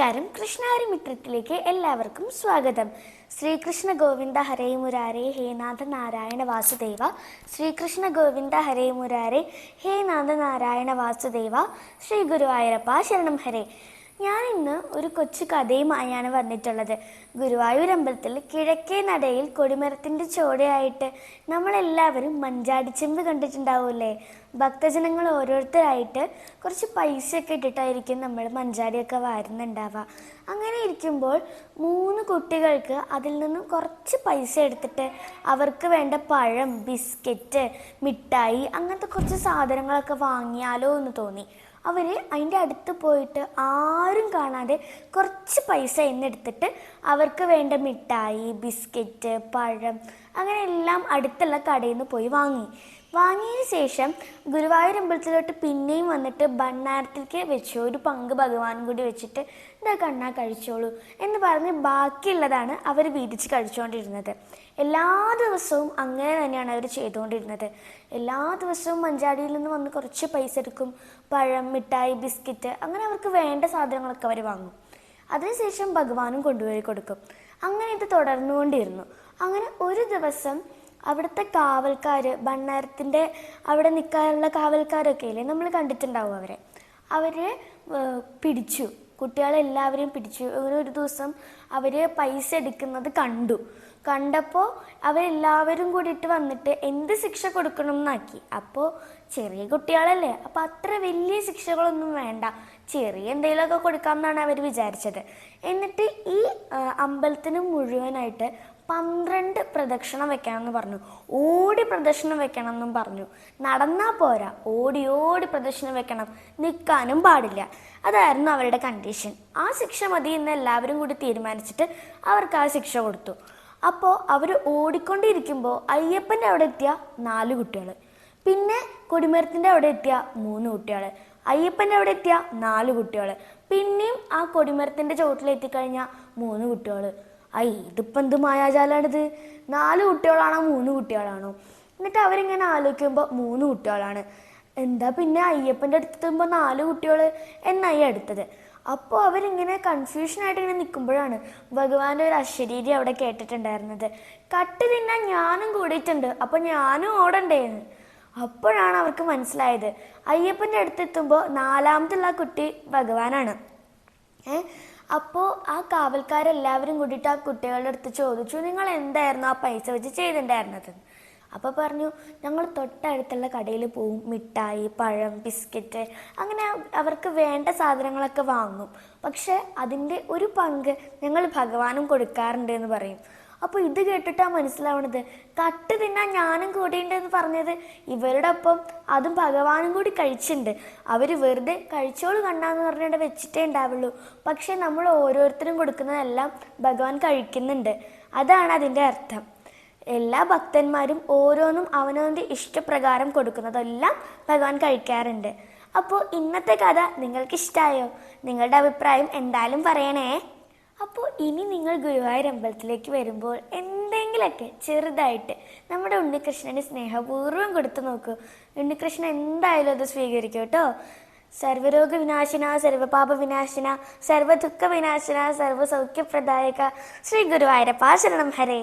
നമസ്കാരം. കൃഷ്ണാരി മിത്രത്തിലേക്ക് എല്ലാവർക്കും സ്വാഗതം. ശ്രീകൃഷ്ണ ഗോവിന്ദ ഹരേ മുരാരേ ഹേ നാഥ നാരായണ വാസുദേവ. ശ്രീകൃഷ്ണ ഗോവിന്ദ ഹരേ മുരാരേ ഹേ നാഥ നാരായണ വാസുദേവ. ശ്രീ ഗുരുവായൂരപ്പ ശരണം ഹരേ. ഞാൻ ഇന്ന് ഒരു കൊച്ചു കഥയുമായാണ് വന്നിട്ടുള്ളത്. ഗുരുവായൂർ അമ്പലത്തിൽ കിഴക്കേ നടയിൽ കൊടിമരത്തിന്റെ ചോടയായിട്ട് നമ്മളെല്ലാവരും മഞ്ചാടിച്ചെമ്പ് കണ്ടിട്ടുണ്ടാവൂലേ ഭക്തജനങ്ങൾ ഓരോരുത്തരായിട്ട് കുറച്ച് പൈസയൊക്കെ ഇട്ടിട്ടായിരിക്കും നമ്മൾ മഞ്ചാടിയൊക്കെ വാരുന്നുണ്ടാവുക. അങ്ങനെ ഇരിക്കുമ്പോൾ മൂന്ന് കുട്ടികൾക്ക് അതിൽ നിന്നും കുറച്ച് പൈസ എടുത്തിട്ട് അവർക്ക് വേണ്ട പഴം ബിസ്ക്കറ്റ് മിഠായി അങ്ങനത്തെ കുറച്ച് സാധനങ്ങളൊക്കെ വാങ്ങിയാലോ എന്ന് തോന്നി. അവർ അതിന്റെ അടുത്ത് പോയിട്ട് ആരും കാണാതെ കുറച്ച് പൈസ എന്നെടുത്തിട്ട് അവർക്ക് വേണ്ട മിഠായി ബിസ്ക്കറ്റ് പഴം അങ്ങനെ എല്ലാം അടുത്തുള്ള കടയിൽ നിന്ന് പോയി വാങ്ങി. വാങ്ങിയതിന് ശേഷം ഗുരുവായൂർ അമ്പലത്തിലോട്ട് പിന്നെയും വന്നിട്ട് ഭണ്ണാരത്തിലേക്ക് വെച്ചു. ഒരു പങ്ക് ഭഗവാനും കൂടി വെച്ചിട്ട് ഇതാ കണ്ണാ കഴിച്ചോളൂ എന്ന് പറഞ്ഞ് ബാക്കിയുള്ളതാണ് അവർ വീതിച്ച് കഴിച്ചുകൊണ്ടിരുന്നത് എല്ലാ ദിവസവും അങ്ങനെ തന്നെയാണ് അവർ ചെയ്തുകൊണ്ടിരുന്നത്. എല്ലാ ദിവസവും മഞ്ചാടിയിൽ നിന്ന് വന്ന് കുറച്ച് പൈസ എടുക്കും. പഴം മിഠായി ബിസ്ക്കറ്റ് അങ്ങനെ അവർക്ക് വേണ്ട സാധനങ്ങളൊക്കെ അവർ വാങ്ങും. അതിനുശേഷം ഭഗവാനും കൊണ്ടുപോയി കൊടുക്കും. അങ്ങനെ ഇത് തുടർന്നുകൊണ്ടിരുന്നു. അങ്ങനെ ഒരു ദിവസം അവിടുത്തെ കാവൽക്കാർ ഭണ്ണാരത്തിന്റെ അവിടെ നിൽക്കാനുള്ള കാവൽക്കാരൊക്കെ ഇല്ലേ? നമ്മൾ കണ്ടിട്ടുണ്ടാവും അവരെ. അവരെ പിടിച്ചു. കുട്ടികളെല്ലാവരെയും പിടിച്ചു. ഒരു ദിവസം അവർ പൈസ എടുക്കുന്നത് കണ്ടു. കണ്ടപ്പോൾ അവരെല്ലാവരും കൂടിയിട്ട് വന്നിട്ട് എന്ത് ശിക്ഷ കൊടുക്കണം എന്നാക്കി അപ്പോൾ ചെറിയ കുട്ടികളല്ലേ. അപ്പോൾ അത്ര വലിയ ശിക്ഷകളൊന്നും വേണ്ട. ചെറിയ എന്തെങ്കിലുമൊക്കെ കൊടുക്കാം എന്നാണ് അവർ വിചാരിച്ചത്. എന്നിട്ട് ഈ അമ്പലത്തിന് മുഴുവനായിട്ട് പന്ത്രണ്ട് പ്രദക്ഷിണം വെക്കണമെന്ന് പറഞ്ഞു. ഓടി പ്രദക്ഷിണം വെക്കണമെന്നും പറഞ്ഞു. നടന്നാൽ പോരാ. ഓടി ഓടി പ്രദക്ഷിണം വെക്കണം. നിൽക്കാനും പാടില്ല. അതായിരുന്നു അവരുടെ കണ്ടീഷൻ ആ ശിക്ഷ മതി എന്ന് എല്ലാവരും കൂടി തീരുമാനിച്ചിട്ട് അവർക്ക് ആ ശിക്ഷ കൊടുത്തു. അപ്പോൾ അവർ ഓടിക്കൊണ്ടിരിക്കുമ്പോൾ അയ്യപ്പന്റെ അവിടെ എത്തിയ നാല് കുട്ടികൾ പിന്നെ കൊടിമരത്തിന്റെ അവിടെ എത്തിയ മൂന്ന് കുട്ടികൾ അയ്യപ്പന്റെ അവിടെ എത്തിയ നാല് കുട്ടികൾ പിന്നെയും ആ കൊടിമരത്തിന്റെ ചുവട്ടിലെത്തിക്കഴിഞ്ഞാൽ മൂന്ന് കുട്ടികൾ ഐ ഇതിപ്പോൾ എന്ത് മായാജാലാണിത്? നാല് കുട്ടികളാണോ മൂന്ന് കുട്ടികളാണോ? എന്നിട്ട് അവരിങ്ങനെ ആലോചിക്കുമ്പോൾ മൂന്ന് കുട്ടികളാണ്. എന്താ പിന്നെ അയ്യപ്പന്റെ അടുത്തെത്തുമ്പോൾ നാല് കുട്ടികൾ എന്നായി അടുത്തത്. അപ്പോൾ അവരിങ്ങനെ കൺഫ്യൂഷനായിട്ട് ഇങ്ങനെ നിൽക്കുമ്പോഴാണ് ഭഗവാന്റെ ഒരു അശരീരി അവിടെ കേട്ടിട്ടുണ്ടായിരുന്നത്. കട്ട് തിന്നാൻ ഞാനും കൂടിയിട്ടുണ്ട് അപ്പോൾ ഞാനും ഓടണ്ടേന്ന്. അപ്പോഴാണ് അവർക്ക് മനസ്സിലായത്. അയ്യപ്പന്റെ അടുത്തെത്തുമ്പോൾ നാലാമത്തുള്ള ആ കുട്ടി ഭഗവാനാണ്. ഏ? അപ്പോൾ ആ കാവൽക്കാരെല്ലാവരും കൂടിയിട്ട് ആ കുട്ടികളുടെ അടുത്ത് ചോദിച്ചു നിങ്ങൾ എന്തായിരുന്നു ആ പൈസ വെച്ച് ചെയ്തിട്ടുണ്ടായിരുന്നത്? അപ്പോൾ പറഞ്ഞു ഞങ്ങൾ തൊട്ടടുത്തുള്ള കടയിൽ പോവും. മിഠായി പഴം ബിസ്ക്കറ്റ് അങ്ങനെ അവർക്ക് വേണ്ട സാധനങ്ങളൊക്കെ വാങ്ങും. പക്ഷെ അതിന്റെ ഒരു പങ്ക് ഞങ്ങൾ ഭഗവാനും കൊടുക്കാറുണ്ട് എന്ന് പറയും. അപ്പോൾ ഇത് കേട്ടിട്ടാണ് മനസ്സിലാവണത്. കട്ട് തിന്നാൻ ഞാനും കൂടിയുണ്ട് എന്ന് പറഞ്ഞത് ഇവരുടെ ഒപ്പം അതും ഭഗവാനും കൂടി കഴിച്ചിട്ടുണ്ട് അവർ വെറുതെ കഴിച്ചോളൂ കണ്ണാന്ന് പറഞ്ഞിട്ട് വെച്ചിട്ടേ ഉണ്ടാവുള്ളൂ പക്ഷെ നമ്മൾ ഓരോരുത്തരും കൊടുക്കുന്നതെല്ലാം ഭഗവാൻ കഴിക്കുന്നുണ്ട്. അതാണ് അതിന്റെ അർത്ഥം. എല്ലാ ഭക്തന്മാരും ഓരോന്നും അവനവന്റെ ഇഷ്ടപ്രകാരം കൊടുക്കുന്നതെല്ലാം ഭഗവാൻ കഴിക്കാറുണ്ട്. അപ്പോൾ ഇന്നത്തെ കഥ നിങ്ങൾക്ക് ഇഷ്ടമായോ നിങ്ങളുടെ അഭിപ്രായം എന്തായാലും പറയണേ. അപ്പോൾ ഇനി നിങ്ങൾ ഗുരുവായൂർ അമ്പലത്തിലേക്ക് വരുമ്പോൾ എന്തെങ്കിലുമൊക്കെ ചെറുതായിട്ട് നമ്മുടെ ഉണ്ണികൃഷ്ണന് സ്നേഹപൂർവം കൊടുത്തു നോക്കൂ. ഉണ്ണികൃഷ്ണൻ എന്തായാലും അത് സ്വീകരിക്കും കേട്ടോ. സർവരോഗ വിനാശന സർവപാപ വിനാശന സർവദുഃഖ വിനാശന സർവസൗഖ്യപ്രദായക ശ്രീ ഗുരുവായൂരപ്പ ശരണം ഹരേ.